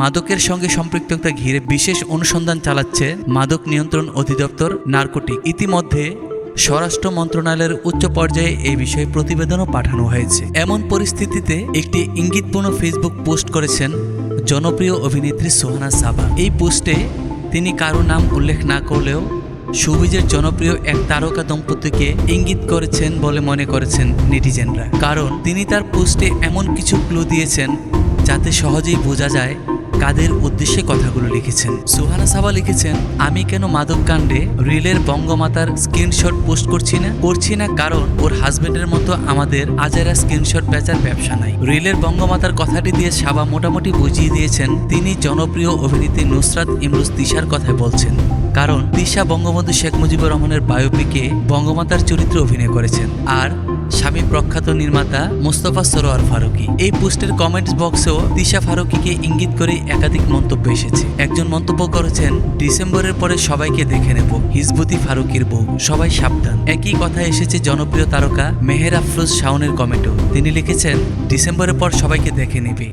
মাদকের সঙ্গে সম্পৃক্ততা ঘিরে বিশেষ অনুসন্ধান চালাচ্ছে মাদক নিয়ন্ত্রণ অধিদপ্তর নার্কোটিক। ইতিমধ্যে স্বরাষ্ট্র মন্ত্রণালয়ের উচ্চ পর্যায়ে এই বিষয়ে প্রতিবেদনও পাঠানো হয়েছে। এমন পরিস্থিতিতে একটি ইঙ্গিতপূর্ণ ফেসবুক পোস্ট করেছেন জনপ্রিয় অভিনেত্রী সোহানা সাবা। এই পোস্টে তিনি কারও নাম উল্লেখ না করলেও সুবিজের জনপ্রিয় এক তারকা দম্পতিকে ইঙ্গিত করেছেন বলে মনে করেছেন নেটিজেনরা। কারণ তিনি তার পোস্টে এমন কিছু ক্লু দিয়েছেন যাতে সহজেই বোঝা যায় কাদের উদ্দেশ্যে কথাগুলো লিখেছেন। সুহানা সাবা লিখেছেন, আমি কেন মাদক কাণ্ডে রিলের বঙ্গমাতার স্ক্রিনশট পোস্ট করছি না? করছি না কারণ ওর হাজবেন্ডের মতো আমাদের আজারা স্ক্রিনশট বেচার ব্যবসা নাই। রিলের বঙ্গমাতার কথাটি দিয়ে সাবা মোটামুটি বুঝিয়ে দিয়েছেন, তিনি জনপ্রিয় অভিনেত্রী নুসরাত ইমরুজ তিশার কথা বলছেন। তিশা বঙ্গবন্ধু শেখ মুজিবুর রহমানের বায়োপিকে বঙ্গমাতার চরিত্রে অভিনয় করেছেন। আর স্বামী প্রখ্যাত নির্মাতা মোস্তফা সরোয়ার ফারুকি। এই পোস্টের কমেন্টস বক্সেও তিশা ফারুকিকে ইঙ্গিত করে একাধিক মন্তব্য এসেছে। একজন মন্তব্য করেছেন, ডিসেম্বরের পরে সবাইকে দেখে নেব, হিজবুতি ফারুকির বউ। সবাই সাবধান। একই কথা এসেছে জনপ্রিয় তারকা মেহের আফরোজ শাওনের কমেন্টও তিনি লিখেছেন, ডিসেম্বরের পর সবাইকে দেখে নেবে।